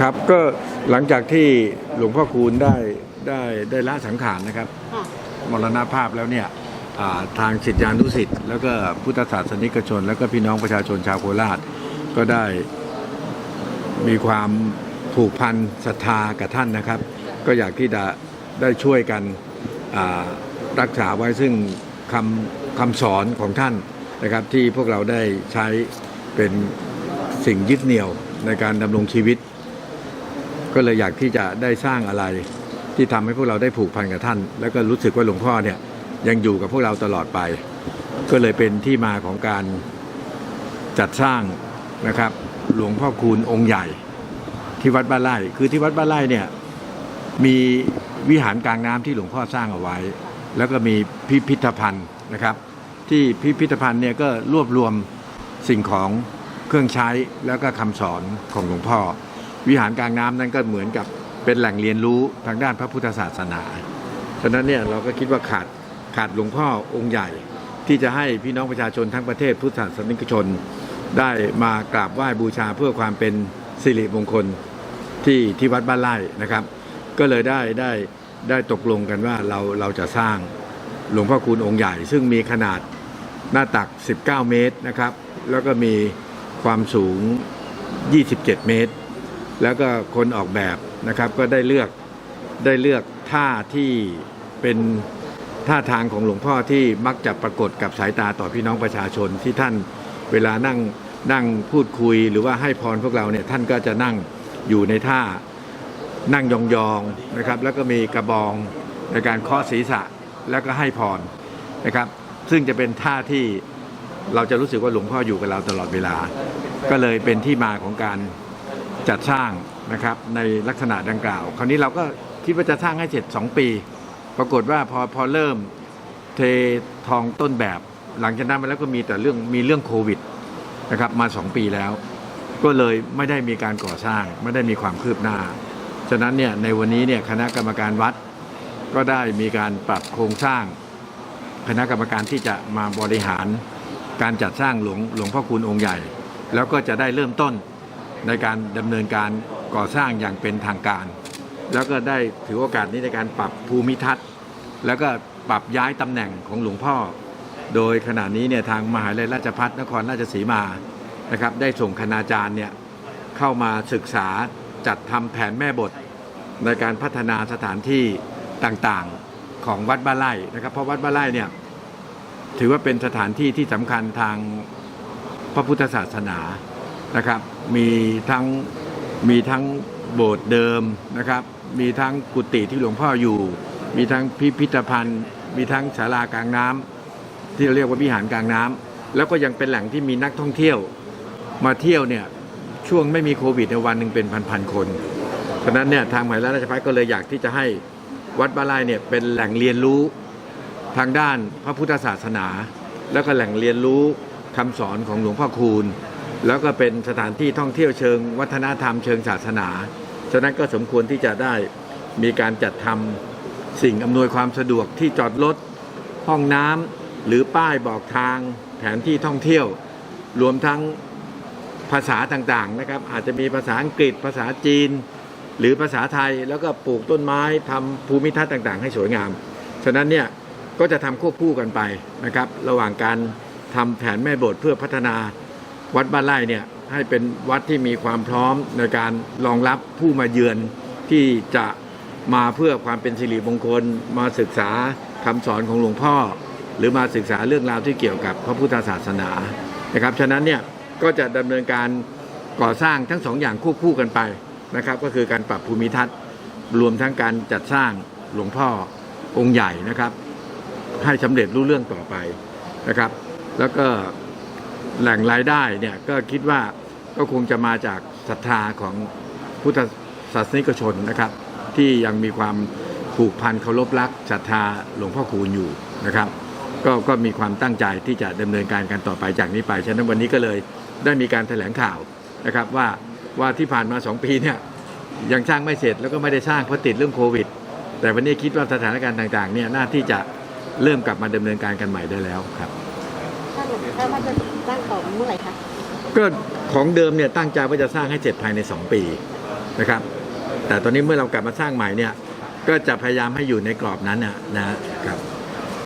ครับก็หลังจากที่หลวงพ่อคูณได้ได้ได้ละสังขารนะครับ มรณภาพแล้วเนี่ยอ่าทางศิษยานุศิษย์แล้วก็พุทธศาสนิกชน แล้วก็พี่น้องประชาชนชาวโคราช ก็ได้มีความผูกพันศรัทธากับท่านนะครับ ก็อยากที่จะได้ช่วยกันอ่ารักษาไว้ซึ่งคำคำสอนของท่านนะครับ ที่พวกเราได้ใช้เป็นสิ่งยึดเหนี่ยวในการดำรงชีวิต ก็เลยอยากที่จะได้สร้างอะไรที่ทำให้พวกเราได้ผูกพันกับท่าน แล้วก็รู้สึกว่าหลวงพ่อเนี่ยยังอยู่กับพวกเราตลอดไป ก็เลยเป็นที่มาของการจัดสร้างนะครับ หลวงพ่อคูณองค์ใหญ่ที่วัดบ้านไร่คือที่วัดบ้านไร่เนี่ยมีวิหารกลางน้ำที่หลวงพ่อสร้างเอาไว้ แล้วก็มีพิพิธภัณฑ์นะครับ ที่พิพิธภัณฑ์เนี่ยก็รวบรวมสิ่งของเครื่องใช้แล้วก็คำสอนของหลวงพ่อ วิหารกลางน้ำนั้นก็เหมือนกับเป็นแหล่งเรียนรู้ทางด้านพระพุทธศาสนา ฉะนั้นเนี่ยเราก็คิดว่าขาดขาดหลวงพ่อองค์ใหญ่ ที่จะให้พี่น้องประชาชนทั้งประเทศพุทธศาสนิกชน ได้มากราบไหว้บูชาเพื่อความเป็นสิริมงคลที่ที่วัดบ้านไร่นะครับ ก็เลยได้ได้ได้ตกลงกันว่าเราเราจะสร้างหลวงพ่อคูณองค์ใหญ่ ซึ่งมีขนาดหน้าตัก 19 เมตรนะครับ แล้วก็มีความสูง 27 เมตร แล้วก็คนออกแบบนะครับก็ได้เลือกได้เลือกท่าที่เป็นท่าทางของหลวงพ่อที่มักจะปรากฏกับสายตาต่อพี่น้องประชาชนที่ท่านเวลานั่งนั่งพูดคุยหรือว่าให้พรพวกเราเนี่ยท่านก็จะนั่งอยู่ในท่านั่งยองๆนะครับ แล้วก็มีกระบองในการเคาะศีรษะแล้วก็ให้พรนะครับ ซึ่งจะเป็นท่าที่เราจะรู้สึกว่าหลวงพ่ออยู่กับเราตลอดเวลา ก็เลยเป็นที่มาของการ จัดสร้างนะครับในลักษณะดังกล่าว คราวนี้เราก็คิดว่าจะสร้างให้เสร็จ 2 ปี ปรากฏว่าพอพอเริ่มเททองต้นแบบ หลังจากนั้นมาแล้วก็มีแต่เรื่องมีเรื่องโควิดนะครับมา 2 ปีแล้ว ก็เลยไม่ได้มีการก่อสร้างไม่ได้มีความคืบหน้า ฉะนั้นเนี่ยในวันนี้เนี่ยคณะกรรมการวัดก็ได้มีการปรับโครงสร้าง คณะกรรมการที่จะมาบริหารการจัดสร้างหลวงหลวงพ่อคูณองค์ใหญ่ แล้วก็จะได้เริ่มต้น ในการดำเนินการก่อสร้างอย่างเป็นทางการ แล้วก็ได้ถือโอกาสนี้ในการปรับภูมิทัศน์ แล้วก็ปรับย้ายตำแหน่งของหลวงพ่อ โดยขณะนี้เนี่ยทางมหาวิทยาลัยราชภัฏนครราชสีมานะครับได้ส่งคณาจารย์เนี่ยเข้ามาศึกษาจัดทำแผนแม่บทในการพัฒนาสถานที่ต่างๆของวัดบ้านไร่นะครับ เพราะวัดบ้านไร่เนี่ยถือว่าเป็นสถานที่ที่สำคัญทางพระพุทธศาสนา นะครับ มีทั้งมีทั้งโบสถ์เดิมนะครับ มีทั้งกุฏิที่หลวงพ่ออยู่ มีทั้งพิพิธภัณฑ์ มีทั้งศาลากลางน้ำที่เราเรียกว่าวิหารกลางน้ำแล้วก็ยังเป็นแหล่งที่มีนักท่องเที่ยว มาเที่ยวเนี่ยช่วงไม่มีโควิดในวันหนึ่งเป็นพันๆคนฉะนั้นเนี่ยทางมหาวิทยาลัยราชภัฏก็เลยอยากที่จะให้วัดบ้านไร่เนี่ยเป็นแหล่งเรียนรู้ทางด้านพระพุทธศาสนา แล้วก็แหล่งเรียนรู้คำสอนของหลวงพ่อคูณ แล้วก็เป็นสถานที่ท่องเที่ยวเชิง วัฒนธรรมเชิงศาสนา ฉะนั้นก็สมควรที่จะได้มีการจัดทำสิ่งอำนวยความสะดวกที่จอดรถห้องน้ำหรือป้ายบอกทางแผนที่ท่องเที่ยว รวมทั้งภาษาต่างๆนะครับ อาจจะมีภาษาอังกฤษ ภาษาจีน หรือภาษาไทยแล้วก็ปลูกต้นไม้ทำภูมิทัศน์ต่างๆ ให้สวยงาม ฉะนั้นเนี่ยก็จะทำควบคู่กันไปนะครับ ระหว่างการทำแผนแม่บทเพื่อพัฒนา วัดบ้านไร่เนี่ยให้เป็นวัดที่มีความพร้อมในการรองรับผู้มาเยือนที่จะมาเพื่อความเป็นสิริมงคล มาศึกษาคำสอนของหลวงพ่อ หรือมาศึกษาเรื่องราวที่เกี่ยวกับพระพุทธศาสนานะครับฉะนั้นเนี่ยก็จะดำเนินการก่อสร้างทั้งสองอย่างควบคู่กันไปนะครับ ก็คือการปรับภูมิทัศน์รวมทั้งการจัดสร้างหลวงพ่อองค์ใหญ่นะครับ ให้สำเร็จรู้เรื่องต่อไปนะครับ แล้วก็ แหล่งรายได้เนี่ยก็คิดว่าก็คงจะมาจากศรัทธาของพุทธศาสนิกชนนะครับ ที่ยังมีความผูกพันเคารพรักศรัทธาหลวงพ่อคูณอยู่นะครับ ก็ก็มีความตั้งใจที่จะดำเนินการกันต่อไปจากนี้ไปฉะนั้นวันนี้ก็เลยได้มีการแถลงข่าวนะครับว่าว่าที่ผ่านมา 2 ปีเนี่ยยังสร้างไม่เสร็จแล้วก็ไม่ได้สร้างเพราะติดเรื่องโควิด แต่วันนี้คิดว่าสถานการณ์ต่างๆเนี่ยน่าที่จะเริ่มกลับมาดำเนินการกันใหม่ได้แล้วครับ ถ้าว่าจะสร้างต่อเมื่อไหร่คะก็ของเดิมเนี่ยตั้งใจว่าจะสร้างให้เสร็จภายใน 2 ปีนะครับ แต่ตอนนี้เมื่อเรากลับมาสร้างใหม่เนี่ยก็จะพยายามให้อยู่ในกรอบนั้นนะนะครับ